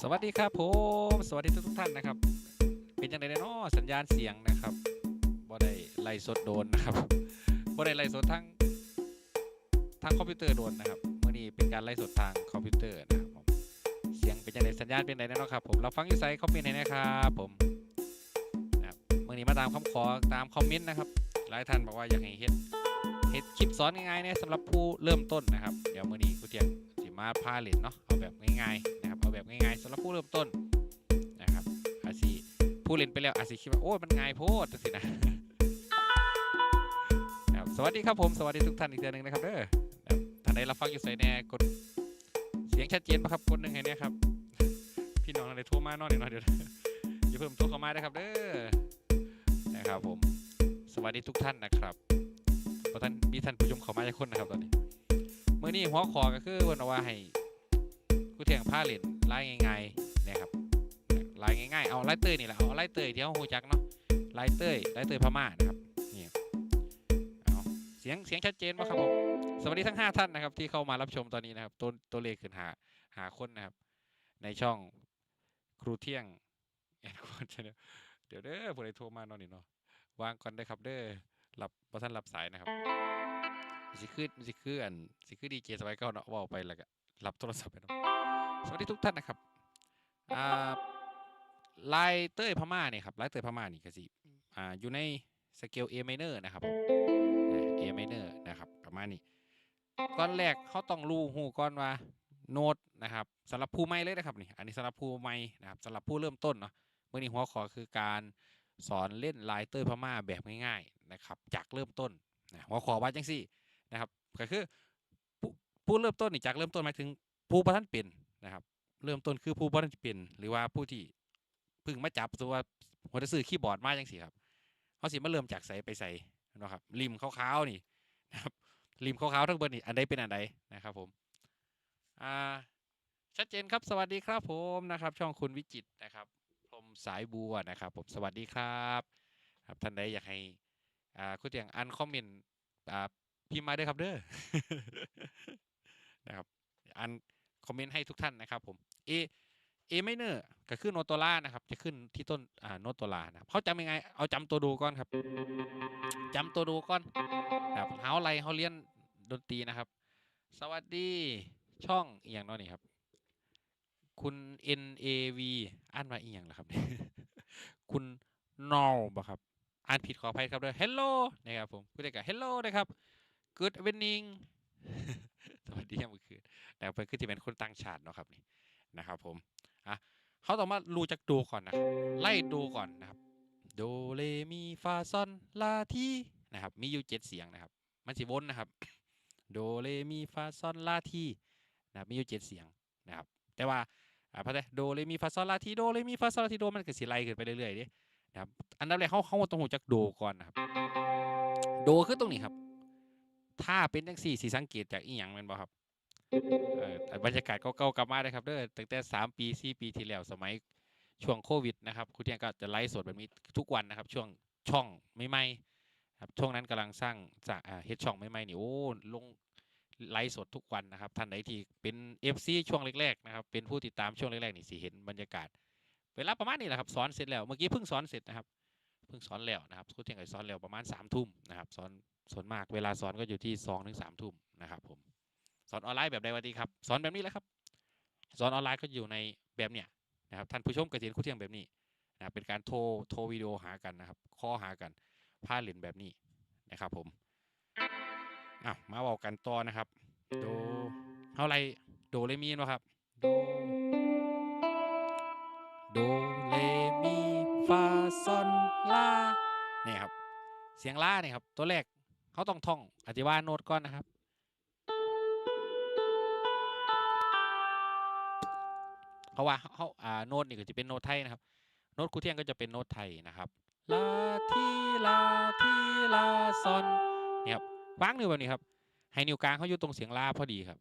สวัสดีครับผม สวัสดีทุกๆท่านนะครับ เป็นยังไงเนาะสัญญาณเสียงนะครับบ่ได้ไล่สดโดนนะครับบ่ได้ไล่สดทางทางคอมพิวเตอร์โดนนะครับเมื่อนี้เป็นการไล่สดทางคอมพิวเตอร์นะครับผมเสียงเป็นยังไงสัญญาณเป็นยังไงเนาะครับผมเราฟังอยู่ไซคอมเมนต์ให้นะครับผมนะครับเมื่อนี้มาตามคำขอตามคอมเมนต์นะครับ หลายท่านบอกว่าอยากให้เฮ็ดเฮ็ดคลิปสอนง่ายๆเนี่ยสำหรับผู้เริ่มต้นนะครับ เดี๋ยวเมื่อนี้กูเตียมสิมาพาเล่นเนาะเอาแบบง่ายๆ ง่ายๆสำหรับผู้เริ่มต้นนะครับอาซีผู้เล่นไปแล้วอาซีคิดว่าโอ้ยมันง่ายโพดสินะนะครับสวัสดีครับผมสวัสดีทุกท่านอีกเดือนหนึ่งนะครับเด้อท่านใดรับฟังอยู่ใส่แน่กดเสียงชัดเจนปะครับกดหนึ่งให้เนี่ยครับ พี่น้องอะไรโทรมาหน่อยหน่อยเดี๋ยวอย่าเพิ่มโทรเข้ามานะครับเด้อนะครับผมสวัสดีทุกท่านนะครับเพราะท่านมีท่านผู้ชมเข้ามาจากคนนะครับตอนนี้เมื่อนี้หัวขอก็คือวันว่าให้กูเถียงผ้าเหรียญ ไล่ง่ายๆนะครับไล่ง่ายๆเอาไล่เตยนี่แหละเอาไล่เตยที่เขาหูจักเนาะไล่เตยไล่เตยพม่านะครับนี่เอาเสียงเสียงชัดเจนปะครับผมสวัสดีทั้ง 5 ท่านนะครับ ที่เข้ามารับชมตอนนี้นะครับตัวตัวเลขขึ้นหาหาคนนะครับ ในช่องครูเที่ยงแอนคอนชาแนลเดี๋ยวเด้อผู้ใดโทรมานอนนี่เนาะวางก่อนได้อครับเด้อรับบ่ท่านรับสายนะครับสิคือสิคืออันสิคือดีเจสบายเก้าเนาะว่าไปแล้วก็รับโทรศัพท์ไปเนาะ สวัสดีทุกท่านนะครับอ่าลายเต้ยพม่าเนี่ยครับลายเต้ยพม่านี่ก็สิอ่าอยู่ในสเกล A minor นะครับผมอ่า A minor นะครับประมาณนี้ก้อนแรกเขาต้องรู้หูก่อนว่าโน้ตนะครับสำหรับผู้ใหม่เลยนะครับนี่อันนี้สำหรับผู้ใหม่นะครับสำหรับผู้เริ่มต้นเนาะเมื่อนี้หัวข้อคือการสอนเล่นลายเตอร์พม่าแบบง่ายๆนะครับจากเริ่มต้นนะหัวข้อว่าจังสี่นะครับก็คือผู้ผู้เริ่มต้นนี่จากเริ่มต้นหมายถึงผู้ประทันเป็น นะครับ เริ่มต้นคือผู้ประทันเป็นหรือว่าผู้ที่เพิ่งมาจับตัวว่าหัวจะซื้อคีย์บอร์ดมาจังสี่ครับเขาสิมาเริ่มจากใส่ไปใส่นะครับริมขาวๆนี่นะครับริมขาวๆทั้งเบนนี่อันใดเป็นอันใดนะครับผมอ่าชัดเจนครับสวัสดีครับผมนะครับ ช่องคุณวิจิตนะครับพรมสายบัวนะครับ ผมสวัสดีครับครับท่านใดอยากให้อ่าคุณเตียงอันคอมเมนต์อ่าพิมพ์มาด้วยครับเด้อนะครับอัน คอมเมนต์ให้ทุกท่านนะครับผมเอเอไม่เนอร์ก็คือโนโตล่านะครับ จะขึ้นที่ต้นอ่าโนโตล่านะเขาจำยังไง เอาจำตัวดูก่อนครับจำตัวดูก่อนนะครับเฮาอะไรเขาเรียนดนตรีนะครับ สวัสดีช่องอีกอย่างน้อยนี่ครับ คุณ N A V อ่านว่าอีกอย่างเหรอครับ คุณ n o บ่ครับ อ่านผิดขออภัยครับด้วย Hello นะครับผมพูดได้กับ Hello นะครับ Good evening สวัสดียามมื้อคืนนะครับเพื่อนคือที่เป็นคนต่างชาติเนาะครับนี่นะครับ ผมอะเขาต้องมารู้จักดูก่อนนะครับไล่ดูก่อนนะครับโดเรมีฟาซอนลาทีนะครับ มีอยู่เจ็ดเสียงนะครับ มันสิวนนะครับโดเรมีฟาซอนลาทีนะครับมีอยู่เจ็ดเสียงนะครับ แต่ว่าอ่าพอได้โดเรมีฟาซอนลาทีโดเรมีฟาซอนลาทีโดมันก็สิไล่ขึ้นไปเรื่อยๆด้นะครับอันดับแรกเขาเขาต้องรู้จักโดก่อนนะครับ โดคือตรงนี้ครับ ถ้าเป็นจังสี่สีสังเกตจากอีหยังแมันบ่ครับเออแต่บรรยากาศเก่าๆกลับมาได้ครับเด้อตั้งแต่สามปีสี่ปีที่แล้วสมัยช่วงโควิดนะครับคุณเทียงก็จะไลฟ์สดแบบนี้ทุกวันนะครับ ช่วงช่องไม่ไม่ๆครับช่วงนั้นกำลังสร้างจากอ่าเฮ็ดช่องไม่ไม่ๆนี่โอ้ลงไลฟ์สดทุกวันนะครับท่านใดที่เป็น FC ช่วงแรกๆนะครับเป็นผู้ติดตามช่วงแรกๆนี่สิเห็นบรรยากาศเวลาประมาณนี้แหละครับสอนเสร็จแล้วเมื่อกี้เพิ่งสอนเสร็จนะครับเพิ่งสอนแล้วนะครับคุณเทียงก็สอนแล้วประมาณ3ามทุ่มนะครับสอน ส่วนมากเวลาสอนก็อยู่ที่2องถึงสามทุ่มนะครับผมสอนออนไลน์แบบใดวันดีครับ สอนแบบนี้แหละครับ สอนออนไลน์ก็อยู่ในแบบเนี้ยนะครับท่านผู้ชมก็จะเห็นคุณเที่ยงแบบนี้นะครับเป็นการโทรโทรวิดีโอหากันนะครับคอหากันพาเล่นแบบนี้นะครับผมอะมาบอกกันต่อนะครับโดเท่าไรโดเรมีนวะครับโดโดเรมีฟาซอนลาเนี่ยครับเสียงลาเนี่ยครับตัวแรก เขาต้องท่องอธิบายโน้ตก่อนนะครับ เพราะว่าเขาอ่าโน้ตนี่ก็จะเป็นโน้ตไทยนะครับ โน้ตครูเที่ยงก็จะเป็นโน้ตไทยนะครับลาทีลาทีลาซอนเนี่ยครับวางนิ้วแบบนี้ครับ ให้นิ้วกลางเขาอยู่ตรงเสียงลาพอดีครับ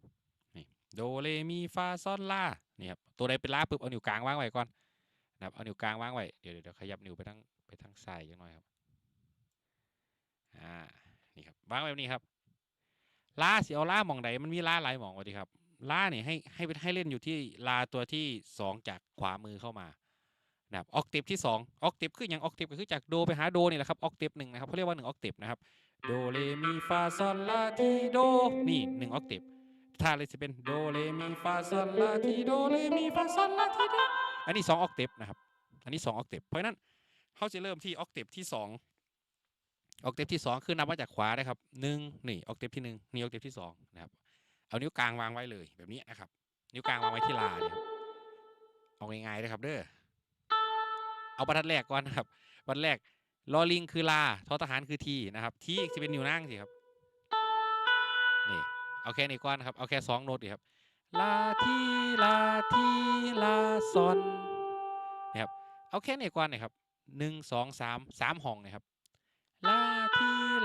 นี่โดเรมีฟาซอนลานี่ครับตัวใดเป็นลาปุ๊บเอานิ้วกลางวางไว้ก่อนนะครับเอานิ้วกลางวางไว้เดี๋ยวเดี๋ยวขยับนิ้วไปทางไปทางซ้ายจังหน่อยครับอ่า นี่ครับวางแบบนี้ครับลาสิเอาลาหมองใดมันมีลาหลายหมองวะดีครับลาเนี่ยให้ให้ให้เล่นอยู่ที่ลาตัวที่สองจากขวามือเข้ามานะครับออกเทปที่สองออกเทปคืออย่างออกเทปก็คือจากโดไปหาโดนี่แหละครับออกเทปหนึ่งนะครับเขาเรียกว่าหนึ่งออกเทปนะครับโดเรมีฟาซอลลาทีโดนี่หนึ่งออกเทปถ้าเลยจะเป็นโดเรมีฟาซอลลาทีโดเรมีฟาซอลลาทีโดอันนี้สองออกเทปนะครับอันนี้สองออกเทปเพราะนั้นเขาจะเริ่มที่ออกเทปที่ส ออกเทปที่สองคือนับมาจากขวาได้ครับหนึ่งนี่ออกเทปที่หนึ่งนี่ออกเทปที่สองนะครับเอานิ้วกลางวางไว้เลยแบบนี้นะครับ นิ้วกลางวางไว้ที่ลาเนี่ยเอาง่ายๆนะครับเด้อเอาบรรทัดแรกก่อนนะครับบรรทัดแรกลอลิงคือลาทอทหารคือทีนะครับทีจะเป็นนิ้วนั่งสิครับนี่เอาแค่นี้ก่อนนะครับเอาแค่สองโน้ตดีครับลาทีลาทีลาซอนนะครับเอาแค่นี้ก่อนนะครับหนึ่งสองสามสามห้องนะครับ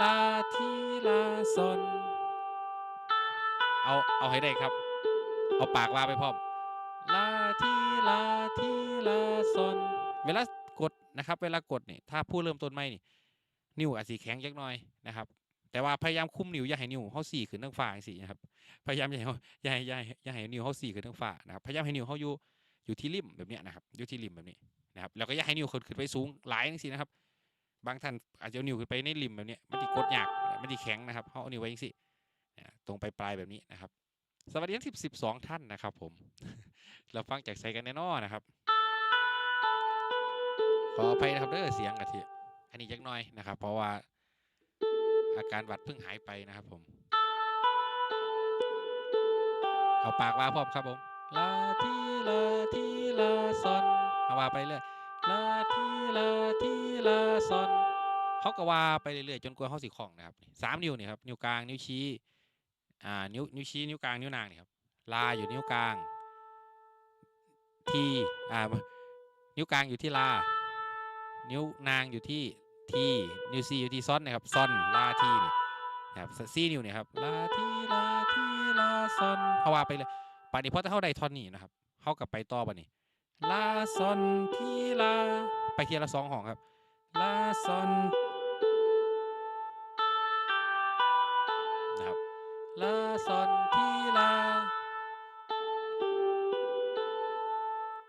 ลาทีลาซนเอา เอาให้ได้ครับ เอาปากว่าไปพร้อม ลาทีลาทีลาซนเวลากดนะครับ เวลากดนี่ถ้าผู้เริ่มต้นไม่นี่ นิ้วอาจสีแข็งจักน่อยนะครับ แต่ว่าพยายามคุมนิ้วอย่าให้นิ้วเขาสี่ขึ้นทั้งฝ่าสี่นะครับ พยายามอย่าให้เขาอย่าให้อย่าให้อย่าให้นิ้วเขาสี่ขึ้นทั้งฝ่านะครับ พยายามให้นิ้วเขาอยู่อยู่ที่ริมแบบนี้นะครับ อยู่ที่ริมแบบนี้นะครับ แล้วก็อย่าให้นิ้วขึ้นขึ้นไปสูงหลายจังซี่นะครับ บางท่านอาจจะเอานิ้วขึ้นไปในริมแบบนี้มันจะกดยากมันจะแข็งนะครับเขาเอานิ้วไว้จังซี่อ่าตรงไปปลายแบบนี้นะครับ สวัสดีทั้งสิบสิบสองท่านนะครับ ผม เราฟังจากใส่กันแน่นอนนะครับ ขออภัยนะครับเด้อเสียงกะทิอันนี้จักหน่อยนะครับ เพราะว่าอาการหวัดเพิ่งหายไปนะครับ ผม เอาปากว่าพร้อมครับผมลาทีลาทีลาซอนเอาว่าไปเรื่อย ลาทีลาซอนเขาก็ว่าไปเรื่อยๆจนกว่าเขาสิคล่องนะครับสามนิ้วนี่ครับนิ้วกลางนิ้วชี้อ่านิ้วนิ้วชี้นิ้วกลางนิ้วนางนี่ครับลาอยู่นิ้วกลางทีอ่านิ้วกลางอยู่ที่ลา นิ้วนางอยู่ที่ทีนิ้วซีอยู่ที่ซอนนะครับซอนลาทีนี่นะครับซีนิ้วนี่ครับลาทีลาทีลาซอนเขาว่าไปเลยป่านนี้พอถ้าเข้าไดทอนนี้นะครับเข้ากับไปต่อป่ะนี่ลาซอนทีลา ไปเทียละสองห้องครับลาซอนนะครับลาซอนทีลา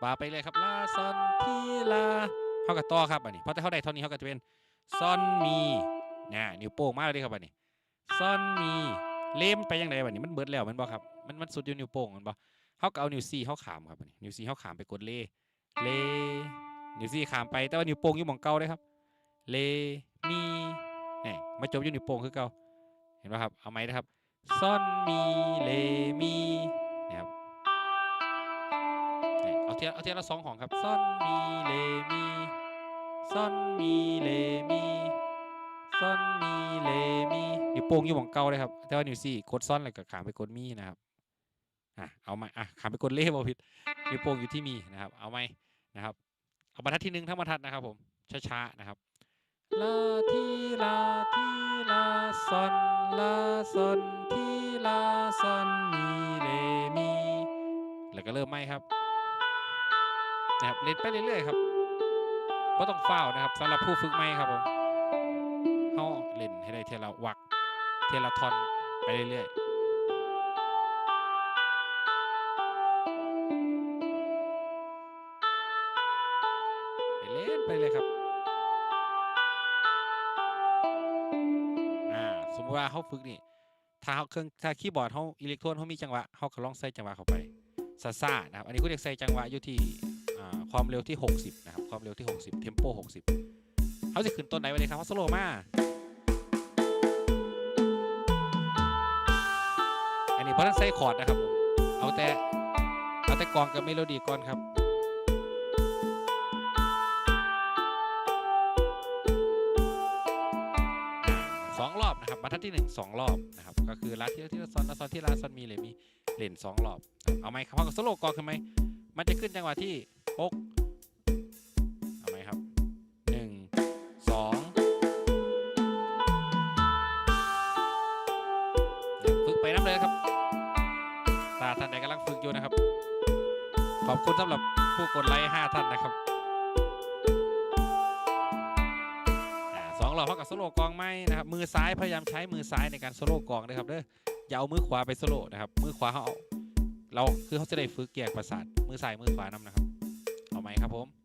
บาไปเลยครับลาซอนทีลาเขากับต่อครับอันนี้เพราะถ้าเขาได้เท่านี้เขาก็จะเป็นซอนมีนี่นิ้วโป้งมากเลยครับอันนี้ซอนมีเล่มไปยังไงบัดนี้มันเบิดแล้วมันบ่ครับมันมันสุดอยู่นิ้วโป้งมันบ่เขาก็เอานิ้วซีเขาขามครับอันนี้นิ้วซีเขาขามไปกดเลเล นิ้วซีขามไปแต่ว่านิ้วโป้งอยู่หมองเก่าเลยครับเลมีเนี่ยมาจบอยู่นิ้วโป้งคือเก่าเห็นป่ะครับเอาไหมนะครับซอนมีเลมีนะครับเอาเทียเอาเทียละสองของครับซอนมีเลมีซอนมีเลมีซอนมีเลมีนิ้วโป้งอยู่หม่องเก่าเลยครับแต่ว่านิ้วซี่กดซ่อนอะไรกับขามไปกดมีนะครับอะเอาไหมอะขามไปกดเล่บอผิดนิ้วโป้งอยู่ที่มีนะครับเอาไหมนะครับ บรรทัดที่หนึ่งทั้งบรรทัดนะครับผมช้าๆนะครับลาทีลาทีลาซอนลาซอนทีลาซอนมีเลมีแล้วก็เริ่มไหมครับนะครับเล่นไปเรื่อยๆครับไม่ต้องเฝ้านะครับสำหรับผู้ฝึกใหมครับผมเขาเล่นให้ได้เทละวักเทละทอนไปเรื่อยๆ ไปเล่นไปเลยครับอ่าสมมติว่าเขาฝึกนี่ถ้าเขาเครื่องถ้าคีย์บอร์ดเขาอิเล็กโทรนเขามีจังหวะเขาก็ลองใส่จังหวะเข้าไปซาซ่านะครับอันนี้ก็เรียกใส่จังหวะอยู่ที่อ่าความเร็วที่ 60 นะครับ ความเร็วที่ 60 เทมโป 60 เขาจะขึ้นต้นไหนไปเลยครับเขาสโลมาอันนี้เพราะนั้นใส่คอร์ดนะครับผมเอาแต่เอาแต่กองกับเมโลดี้ก่อนครับ อ่าสองรอบนะครับบรรทัดที่หนึ่งสองรอบนะครับก็คือลาที่ที่ละซอนละซอนที่ลาซอนมีเลยมีเล่นสองรอบ เอาไหมครับพอกับโซโลกอขึ้นไหมมันจะขึ้นจังหวะที่ปกเอาไหมครับหนึ่งสองฝึกไปน้ำเลยครับตาท่านใดกำลังฝึกอยู่นะครับ ขอบคุณสำหรับผู้กดไลค์ห้าท่านนะครับ หลอดเท่ากับโซโลกองไม้นะครับมือซ้ายพยายามใช้มือซ้ายในการโซโลกองนะครับเด้ออย่าเอามือขวาไปโซโลนะครับมือขวาเขาเราคือเขาจะได้ฝึกแยกประสาทมือซ้ายมือขวานำนะครับ เอาไหมครับผม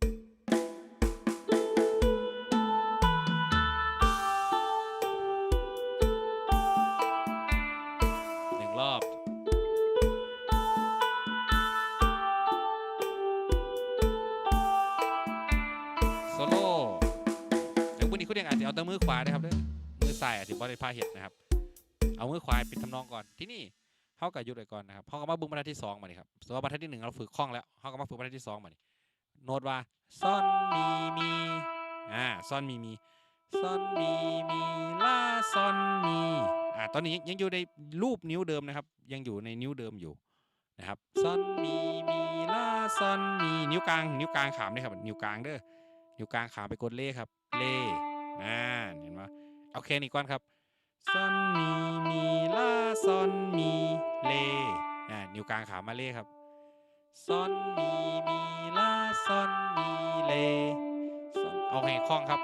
เดี๋ยววันนี้คุณยังอาจจะเอาแต่มือขวานะครับเด้อมือซ้ายอาจจะบริพาเห็ดนะครับ เอามือขวาปิดทำนองก่อนที่นี่เขากับยุดไว้ก่อนนะครับเขาก็มาบึ้งบรรทัดที่สองมานี่ครับส่วนบรรทัดที่หนึ่งเราฝึกคล่องแล้วเขาก็มาฝึกบรรทัดที่สองมานี่โน้ตว่าซอนมีมีอ่าซอนมีมีซอนมีมีลาซอนมีอ่าตอนนี้ยังอยู่ในรูปนิ้วเดิมนะครับ ยังอยู่ในนิ้วเดิมอยู่นะครับซอนมีมีลาซอนมีนิ้วกลางนิ้วกลางขามด้วยครับนิ้วกลางเด้อนิ้วกลางขามไปกดเล่ครับ เล่ น่าเห็นไหมเอาแค่นี้ก่อนครับซอนมีมีลาซอนมีเลอ่านิ้วกลางขามาเลครับซอนมีมีลาซอนมีเลซอนเอาให้คล่องครับ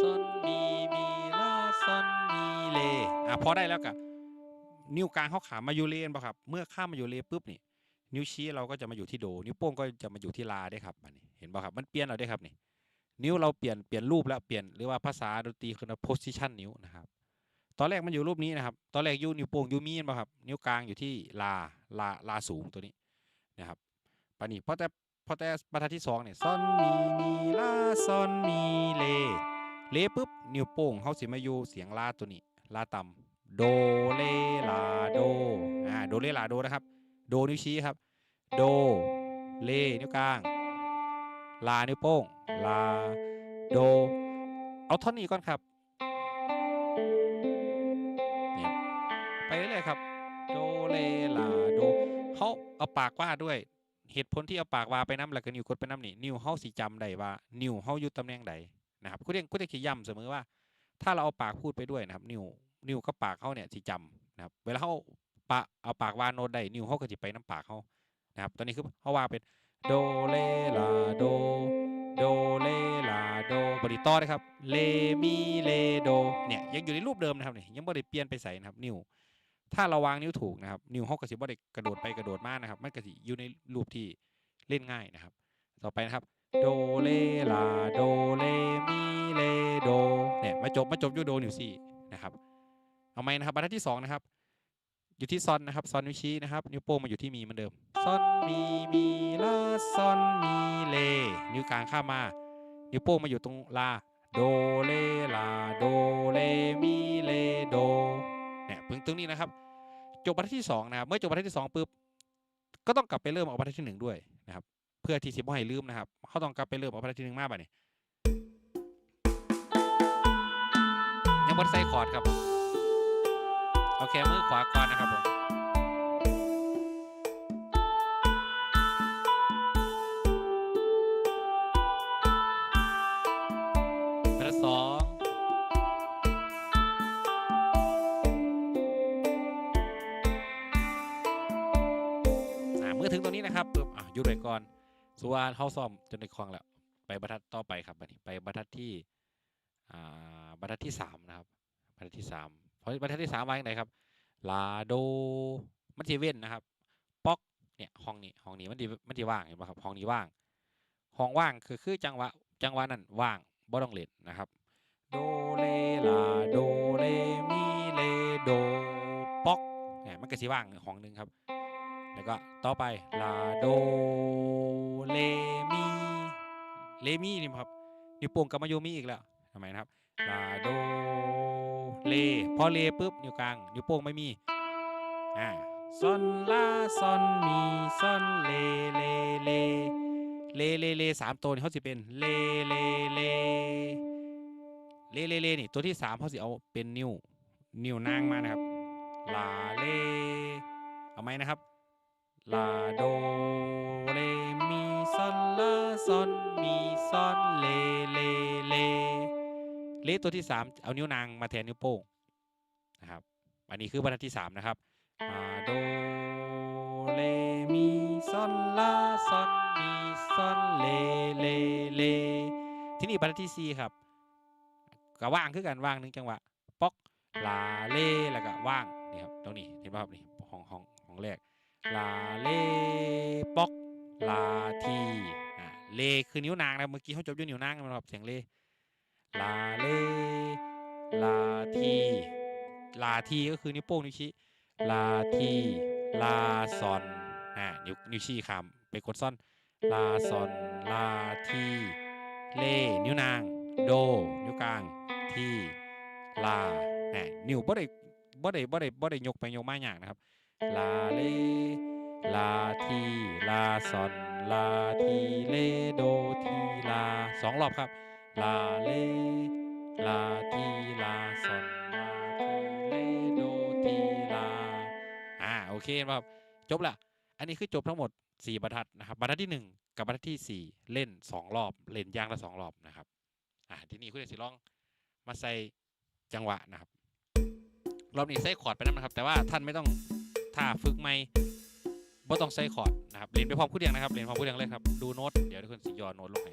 ซอนมีมีลาซอนมีเลอะพอได้แล้วกับนิ้วกลางเขาขามาอยู่เลนป่ะครับ เมื่อข้ามมาอยู่เลปุ๊บนี่ นิ้วชี้เราก็จะมาอยู่ที่โด นิ้วโป้งก็จะมาอยู่ที่ลาได้ครับอันนี้เห็นป่ะครับมันเปลี่ยนเราได้ครับนี่นิ้วเราเปลี่ยนเปลี่ยนรูปแล้วเปลี่ยนหรือว่าภาษาดนตรีคือ position นิ้วนะครับ ตอนแรกมันอยู่รูปนี้นะครับ ตอนแรกยู่นิ้วโป้งยู่มีนป่ะครับนิ้วกลางอยู่ที่ลาลาลาสูงตัวนี้นะครับปานนี้พอแต่พอแต่บรรทัดที่สองเนี่ยซอนมีมีลาซอนมีเลเลปุ๊บนิ้วโป้งเขาสิมาอยู่เสียงลาตัวนี้ลาต่ำโดเลลาโดอ่าโดเลลาโดนะครับ โดนิ้วชี้ครับ โด เล นิ้วกลาง ลา นิ้วโป้ง ลา โด เอาท่อนนี้ก่อนครับเนี่ยไปเรื่อยๆครับ โด เล ลา โดเขาเอาปากว่าด้วยเหตุผลที่เอาปากว่าไปน้ำแล้วก็นิ้วกดไปน้ำนี่นิ้วเขาสิจำได้ว่า นิ้วเขาอยู่ตำแหน่งใดนะครับกูเรียกกูเรียกขีย้ำเสมอว่า ถ้าเราเอาปากพูดไปด้วยนะครับ นิ้วนิ้วกับปากเขาเนี่ยสิจำนะครับเวลาเขา ปะเอาปากว่าโน้ตใดนิ้วเขาก็จะไปน้ำปากเขานะครับตอนนี้คือเขาว่าเป็นโดเลลาโดโดเลลาโดบริต่อเลยครับเลมีเลโดเนี่ยยังอยู่ในรูปเดิมนะครับเนี่ยยังไม่ได้เปลี่ยนไปใส่นะครับนิ้วถ้าเราวางนิ้วถูกนะครับ นิ้วเขาก็สิบ่ได้กระโดดไปกระโดดมานะครับ มันก็สิอยู่ในรูปที่เล่นง่ายนะครับ ต่อไปนะครับโดเลลาโดเลมีเลโดเนี่ยมาจบมาจบยูโดนิ้วสี่นะครับเอาไหมนะครับบรรทัดที่สองนะครับ อยู่ที่ซอนนะครับซอนนิ้วชี้นะครับ นิ้วโป้งมาอยู่ที่มีเหมือนเดิมซอนมีมีลาซอนมีเลนิ้วกลางข้ามมา นิ้วโป้งมาอยู่ตรงลาโดเลลาโดเลมีเลโดเนี่ยพิ่งตรงนี้นะครับ จบบรรทัดที่สองนะครับเมื่อจบบรรทัดที่สองปุ๊บก็ต้องกลับไปเริ่มเอาบรรทัดที่หนึ่งด้วยนะครับ เพื่อที่สิบ่ให้ลืมนะครับเขาต้องกลับไปเริ่มเอาบรรทัดที่หนึ่งมาบ่เนี่ยยังบนไซคอร์ดครับ โอเคมือขวาก่อนนะครับผมรรทัดสองเมื่อถึงตรงนี้นะครับปุ๊บอะหยุดไว้ก่อนส่วนเข้าซ่อมจนในคลองแล้วไปบรรทัดต่อไปครับไปบรรทัดที่บรรทัดที่สามนะครับบรรทัดที่สาม บรรทัดที่สามว่าอย่างไรครับลาโดมันจะเว้นนะครับป๊อกเนี่ยห้องนี้ห้องนี้มันดีมันดีว่างเห็นไหมครับห้องนี้ว่างห้องว่างคือคือจังหวะจังหวะนั้นว่างบ่ต้องเล่นนะครับโดเลลาโดเลมีเลโดป๊อกเนี่ยมันก็สิว่างห้องหนึ่งครับ แล้วก็ต่อไปลาโดเลมีเลมีนี่ครับนิ้วโป้งกับมาโยมีอีกแล้วทำไมนะครับลาโด เลพอเลปุ๊บนิ้วกลางนิ้วโป้งไม่มีอ่าซอนลาซอนมีซอนเลเลเลเลเลเลสามตัวนี่เขาสิเป็นเลเลเลเลเลเลนี่ตัวที่สามเขาสิเอาเป็นนิ้วนิ้วนางมานะครับลาเลเอาไหมนะครับลาโดเลมีซอนลาซอนมีซอนเลเลเล เลตัวที่สามเอานิ้วนางมาแทนนิ้วโป้งนะครับ อันนี้คือบรรทัดที่สามนะครับลาโดเลมีซอนลาซอนมีซอนเลเลเลที่นี่บรรทัดที่สี่ครับก็ว่างคือกันว่างหนึ่งจังหวะลาเลแล้วก็ว่างนี่ครับตรงนี้เห็นป่ะครับนี่ห้องห้องห้องแรกลาเลป๊อกลาทีอ่าเลคือนิ้วนางนะครับเมื่อกี้เขาจบด้วยนิ้วนางนะครับเสียงเล ลาเลลาทีลาทีก็คือนิ้วโป้งนิ้วชี้ลาทีลาซอนอ่านิ้วนิ้วชี้คำไปกดซ่อนลาซอนลาทีเลนิ้วนาง โด นิ้วกลาง ทีลาแหมนิ้วบ่ได้บ่ได้บ่ได้บ่ได้ยกไปยกมาอย่างนะครับ ลาเลลาทีลาซอนลาทีเลโดทีลาสองรอบครับ ลาเล ลาทีลาซอนลาทีเลโดทีลา อ่าโอเคครับจบละ อันนี้คือจบทั้งหมด 4บรรทัดนะครับบรรทัดที่ 1 กับบรรทัดที่ 4 เล่น 2 รอบ เล่นย่างละ 2 รอบนะครับ อ่าทีนี้คุณเดสิลองมาใส่จังหวะนะครับ รอบนี้ใส่คอร์ดไปแล้วนะครับ แต่ว่าท่านไม่ต้องถ้าฝึกไม่บ่ต้องใส่คอร์ดนะครับเรียนไปพร้อมคู่เดียงนะครับเรียนพร้อมคู่เดียงเลยครับ ดูโน้ต เดี๋ยวทุกคนสิย่อโน้ตลงไป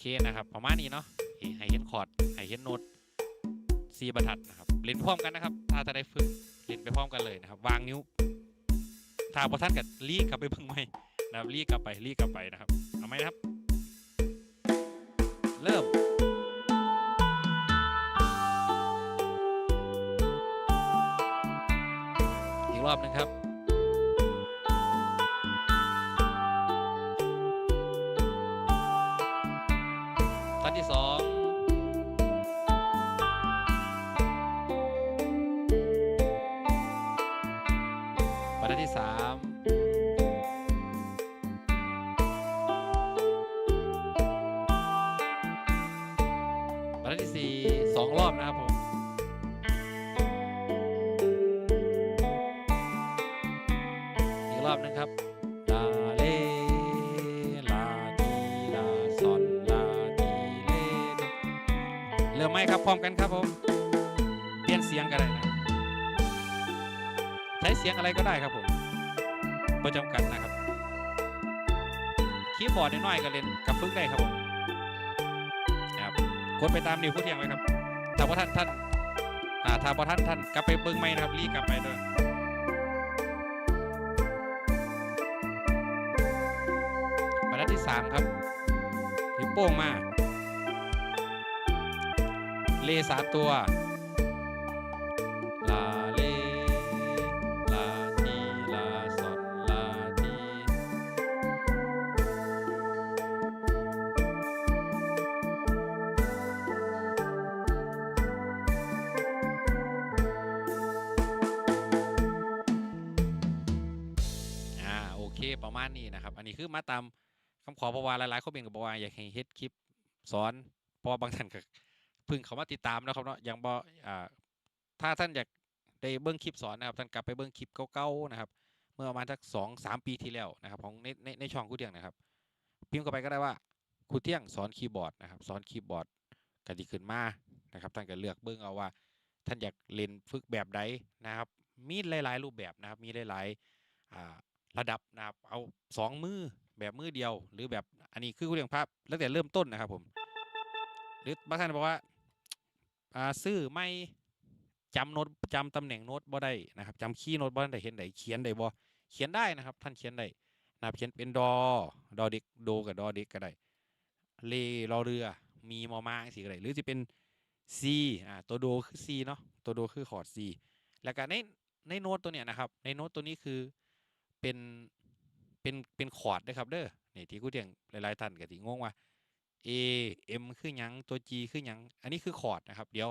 เห็นะคนะครับ ประมาณนี้เนาะให้เห็นคอร์ดให้เห็นโน้ตสี่บรรทัดนะครับเรียนพร้อมกันนะครับถ้าจะได้ฝึกเรียนไปพร้อมกันเลยนะครับ วางนิ้วถ้าพอท่านกับรีกลับไปเบิ่งใหม่นะครับรีกลับไปรีกลับไปนะครับเอาไหมนะครับ เริ่มอีกรอบนึงครับ ท่านที่สอง ร้อมกันครับผมเปลี่ยนเสียงก็ได้นะใช้เสียงอะไรก็ได้ครับผมประจำกัดนะครับคีย์บอร์ดน้อยๆก็เล่นกับฟึกได้ครับผมครับกดไปตามนิ้วผู้เทียงไว้ครับถ้าว่าท่านท่านอ่าถ้าว่าท่านท่านกลับไปเบิ้งไหมนะครับรีกลับไปด้วยบรรทัดที่สามครับนิ้วโป้งมา เลสามตัว ลาเลลาทีลาซอนลาทีอ่าโอเคประมาณนี้นะครับ อันนี้คือมาตามคำขอเพราะวาหลายๆเขาเป็นกับบอกว่าอยากให้เฮ็ดคลิปสอนเพราะว่าบางท่านก็ พิ่งเขามาติดตามนะครับเนาะอย่างบออ่าถ้าท่านอยากได้เบิ้งคลิปสอนนะครับท่านกลับไปเบิ้งคลิปเก่าๆนะครับ เมื่อประมาณสักสองสามปีที่แล้วนะครับ ของในในในช่องครูเที่ยงนะครับ พิมพ์เข้าไปก็ได้ว่าครูเที่ยงสอนคีย์บอร์ดนะครับสอนคีย์บอร์ดกันดีขึ้นมานะครับท่านก็เลือกเบิ้งเอาว่า ท่านอยากเรียนฝึกแบบใดนะครับ มีหลายๆ รูปแบบนะครับ มีหลายๆอ่าระดับนะครับ เอาสองมือแบบมือเดียว หรือแบบอันนี้คือเรื่องภาพตั้งแต่เริ่มต้นนะครับผมหรือบางท่านบอกว่า ซื้อไม่จำโน้ตจำตำแหน่งโน้ตบ่ได้นะครับจำคีย์โน้ตบ่ได้เห็นได้เขียนได้บ่เขียนได้นะครับ ท่านเขียนได้นะครับเขียนเป็นดอดอเด็กโดกับดอเด็กก็ได้เลรอเรือมีมอมาสิก็ได้หรือจะเป็น C อ่าตัวโดคือ C เนาะตัวโดคือคอร์ด C แล้วก็ในในโน้ตตัวเนี้ยนะครับ ในโน้ตตัวนี้คือเป็นเป็นเป็นคอร์ดนะครับเด้อนี่ที่กูเถียงหลายๆท่านก็สิงงว่า A M คือยังตัว G คือยังอันนี้คือคอร์ดนะครับ เดี๋ยว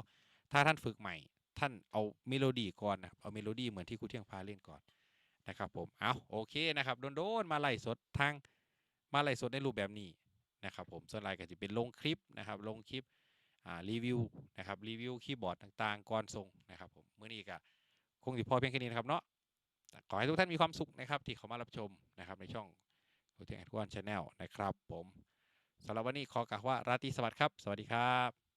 ถ้าท่านฝึกใหม่ ท่านเอาเมโลดี้ก่อนนะครับเอาเมโลดี้เหมือนที่ครูเที่ยงพาเล่นก่อนนะครับผมเอาโอเคนะครับโดนๆมาไล่สดทางมาไล่สดในรูปแบบนี้นะครับผมส่วนรายก็จะเป็นลงคลิปนะครับลงคลิปรีวิวนะครับรีวิวคีย์บอร์ดต่างๆก่อนส่งนะครับผมเมื้อนี้ก็คงสิพอเพียงแค่นี้นะครับเนาะขอให้ทุกท่านมีความสุขนะครับที่เข้ามารับชมนะครับในช่องโอเทียงแอดวานชาแนลนะครับผม สำหรับวันนี้ขอกล่าวว่าราตรีสวัสดิ์ครับ สวัสดีครับ